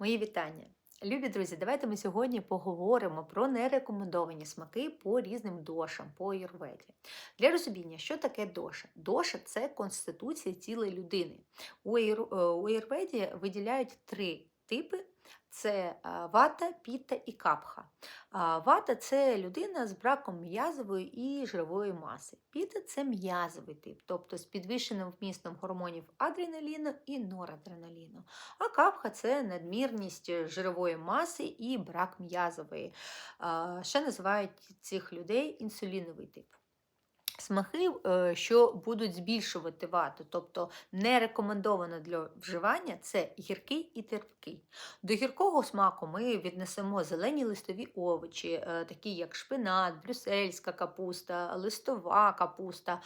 Мої вітання. Любі друзі, давайте ми сьогодні поговоримо про нерекомендовані смаки по різним дошам, по аюрведі. Для розуміння, що таке доша? Доша це конституція тіла людини. У е, аюрведі виділяють три типи: це вата, піта і капха. Вата це людина з браком м'язової і жирової маси. Піта це м'язовий тип, тобто з підвищеним вмістом гормонів адреналіну і норадреналіну. А капха це надмірність жирової маси і брак м'язової. Ще називають цих людей інсуліновий тип. Смаки, е, що будуть збільшувати вату, тобто не рекомендовано для вживання, це гіркий і терпкий. До гіркого смаку ми віднесемо зелені листові овочі, е, такі як шпинат, брюссельська капуста, листова капуста,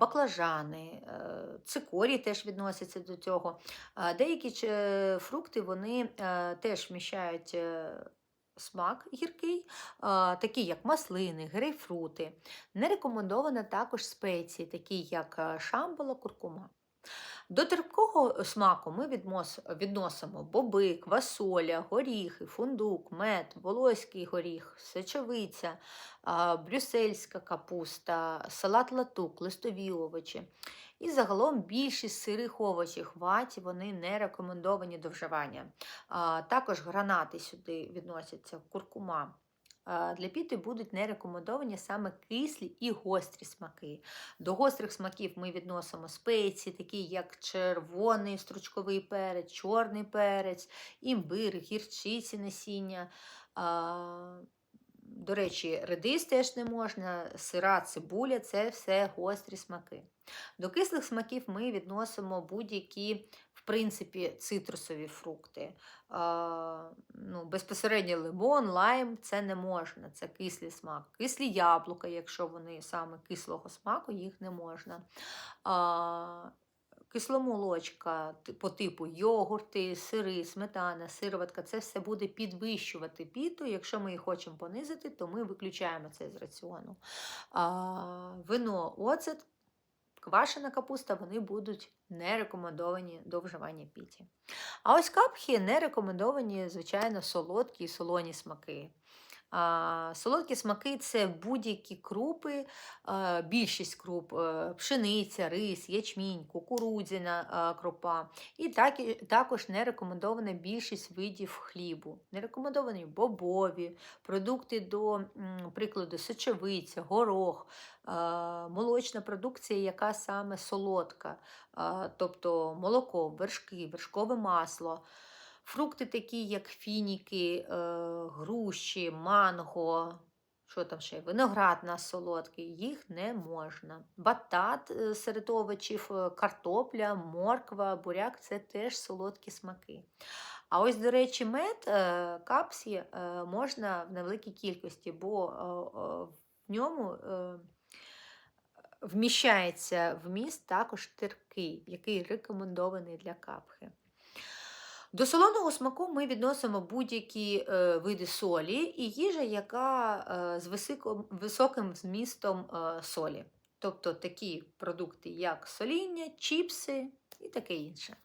баклажани, е, цикорій теж відносяться до цього. Деякі фрукти вони теж вміщають смак гіркий, такі як маслини, грейпфрути. Не рекомендовано також спеції, такі як е, шамбала, куркума. До терпкого смаку ми відносимо боби, квасоля, горіхи, фундук, мед, волоський горіх, сечовиця, брюссельська капуста, салат латук, листові овочі. І загалом більшість сирих овочів ваті вони не рекомендовані до вживання. Також гранати сюди відносяться, куркума. Для піти будуть не рекомендовані саме кислі і гострі смаки. До гострих смаків ми відносимо спеції, такі як червоний стручковий перець, чорний перець, імбир, гірчиці насіння. До речі, редис теж не можна, сира, цибуля це все гострі смаки. До кислих смаків ми відносимо будь-які, в принципі, цитрусові фрукти. А, ну, безпосередньо лимон, лайм це не можна, це кислий смак. Кислі яблука, якщо вони саме кислого смаку, їх не можна. А, Кисломолочка по типу йогурти, сири, сметана, сироватка це все буде підвищувати піту. Якщо ми її хочемо понизити, то ми виключаємо це з раціону. А, вино, оцет, квашена капуста, вони будуть не рекомендовані до вживання піті. А ось капхи не рекомендовані, звичайно, солодкі і солоні смаки. Солодкі смаки це будь-які крупи, більшість круп, е, пшениця, рис, ячмінь, кукурудзяна крупа. І також не рекомендована більшість видів хлібу. Не рекомендовані бобові, продукти до прикладу, сочевиця, горох, молочна продукція, яка саме солодка, тобто молоко, вершки, вершкове масло. Фрукти такі, як фініки, е, груші, манго, що там ще, виноград у нас солодкий, їх не можна. Батат е, серед овочів, е, картопля, морква, буряк це теж солодкі смаки. А ось, до речі, мед капсі можна в невеликій кількості, бо в ньому вміщається вміст також терпкий, який рекомендований для капхи. До солоного смаку ми відносимо будь-які е, види солі і їжа, яка е, з висиком- високим змістом е, солі. Тобто такі продукти, як соління, чіпси і таке інше.